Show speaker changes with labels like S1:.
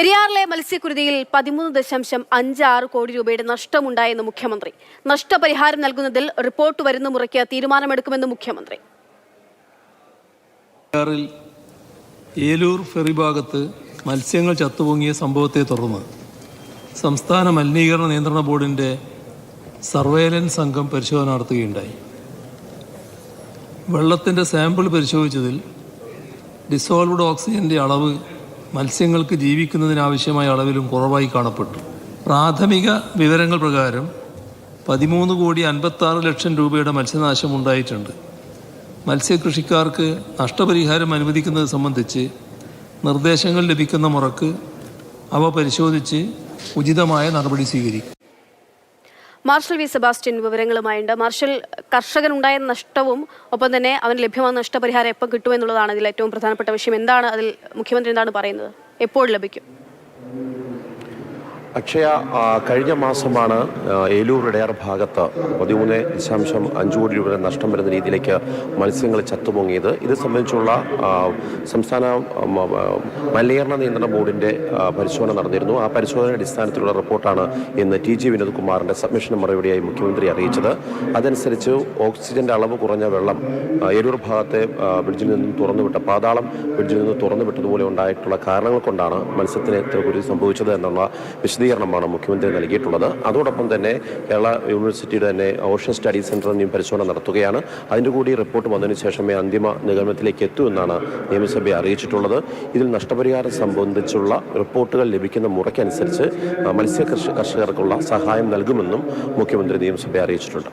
S1: പെരിയാറിലെ മത്സ്യക്കുരുതിയിൽ പതിമൂന്ന് ദശാംശം അഞ്ച് ആറ് കോടി രൂപയുടെ നഷ്ടമുണ്ടായെന്ന് മുഖ്യമന്ത്രി. നഷ്ടപരിഹാരം നൽകുന്നതിൽ റിപ്പോർട്ട് വരുന്ന മുറയ്ക്ക് തീരുമാനമെടുക്കുമെന്ന് മുഖ്യമന്ത്രി.
S2: ഏലൂർ ഫെറി ഭാഗത്ത് മത്സ്യങ്ങൾ ചത്തുപൊങ്ങിയ സംഭവത്തെ തുടർന്ന് സംസ്ഥാന മലിനീകരണ നിയന്ത്രണ ബോർഡിന്റെ സർവേലൻസ് സംഘം പരിശോധന നടത്തുകയുണ്ടായി. വെള്ളത്തിന്റെ സാമ്പിൾ പരിശോധിച്ചതിൽ ഡിസോൾവ്ഡ് ഓക്സിജന്റെ അളവ് മത്സ്യങ്ങൾക്ക് ജീവിക്കുന്നതിനാവശ്യമായ അളവിലും കുറവായി കാണപ്പെട്ടു. പ്രാഥമിക വിവരങ്ങൾ പ്രകാരം പതിമൂന്ന് കോടി അൻപത്താറ് ലക്ഷം രൂപയുടെ മത്സ്യനാശം ഉണ്ടായിട്ടുണ്ട്. മത്സ്യകൃഷിക്കാർക്ക് നഷ്ടപരിഹാരം അനുവദിക്കുന്നത് സംബന്ധിച്ച് നിർദ്ദേശങ്ങൾ ലഭിക്കുന്ന മുറക്ക് അവ പരിശോധിച്ച് ഉചിതമായ നടപടി സ്വീകരിക്കും.
S1: മാർഷൽ വി സെബാസ്റ്റ്യൻ വിവരങ്ങളുമായുണ്ട്. മാർഷൽ കർഷകനുണ്ടായ നഷ്ടവും ഒപ്പം തന്നെ അവന് ലഭ്യമായ നഷ്ടപരിഹാരം എപ്പോൾ കിട്ടുമെന്നുള്ളതാണ് ഇതിൽ ഏറ്റവും പ്രധാനപ്പെട്ട വിഷയം. എന്താണ് അതിൽ മുഖ്യമന്ത്രി എന്താണ് പറയുന്നത്? എപ്പോൾ ലഭിക്കും?
S3: അക്ഷയ കഴിഞ്ഞ മാസമാണ് ഏലൂർ ഇടയാർ ഭാഗത്ത് പതിമൂന്ന് ദശാംശം അഞ്ച് കോടി രൂപ നഷ്ടം വരുന്ന രീതിയിലേക്ക് മത്സ്യങ്ങൾ ചത്തുപൊങ്ങിയത്. ഇത് സംബന്ധിച്ചുള്ള സംസ്ഥാന മലിനീകരണ നിയന്ത്രണ ബോർഡിന്റെ പരിശോധന നടന്നിരുന്നു. ആ പരിശോധന അടിസ്ഥാനത്തിലുള്ള റിപ്പോർട്ടാണ് ഇന്ന് ടി ജി വിനോദ്കുമാറിന്റെ സബ്മിഷൻ മറുപടിയായി മുഖ്യമന്ത്രി അറിയിച്ചത്. അതനുസരിച്ച് ഓക്സിജന്റെ അളവ് കുറഞ്ഞ വെള്ളം ഏലൂർ ഭാഗത്തെ ബ്രിഡ്ജിൽ നിന്നും തുറന്നുവിട്ട പാതാളം ബ്രിഡ്ജിൽ നിന്ന് തുറന്നു വിട്ടതുപോലെ ഉണ്ടായിട്ടുള്ള കാരണങ്ങൾ കൊണ്ടാണ് മത്സ്യത്തിന് ഇത്ര സംഭവിച്ചത് എന്നുള്ള വിശദീകരണമാണ് മുഖ്യമന്ത്രി നൽകിയിട്ടുള്ളത്. അതോടൊപ്പം തന്നെ കേരള യൂണിവേഴ്സിറ്റിയുടെ തന്നെ ഓഷൻ സ്റ്റഡി സെന്ററിനെയും പരിശോധന നടത്തുകയാണ്. അതിന്റെ കൂടി റിപ്പോർട്ട് വന്നതിന് ശേഷമേ അന്തിമ നിഗമനത്തിലേക്ക് എത്തൂ എന്നാണ് നിയമസഭയെ അറിയിച്ചിട്ടുള്ളത്. ഇതിൽ നഷ്ടപരിഹാരം സംബന്ധിച്ചുള്ള റിപ്പോർട്ടുകൾ ലഭിക്കുന്ന മുറയ്ക്കനുസരിച്ച് മത്സ്യ കർഷകർക്കുള്ള സഹായം നൽകുമെന്നും മുഖ്യമന്ത്രി നിയമസഭയെ അറിയിച്ചിട്ടുണ്ട്.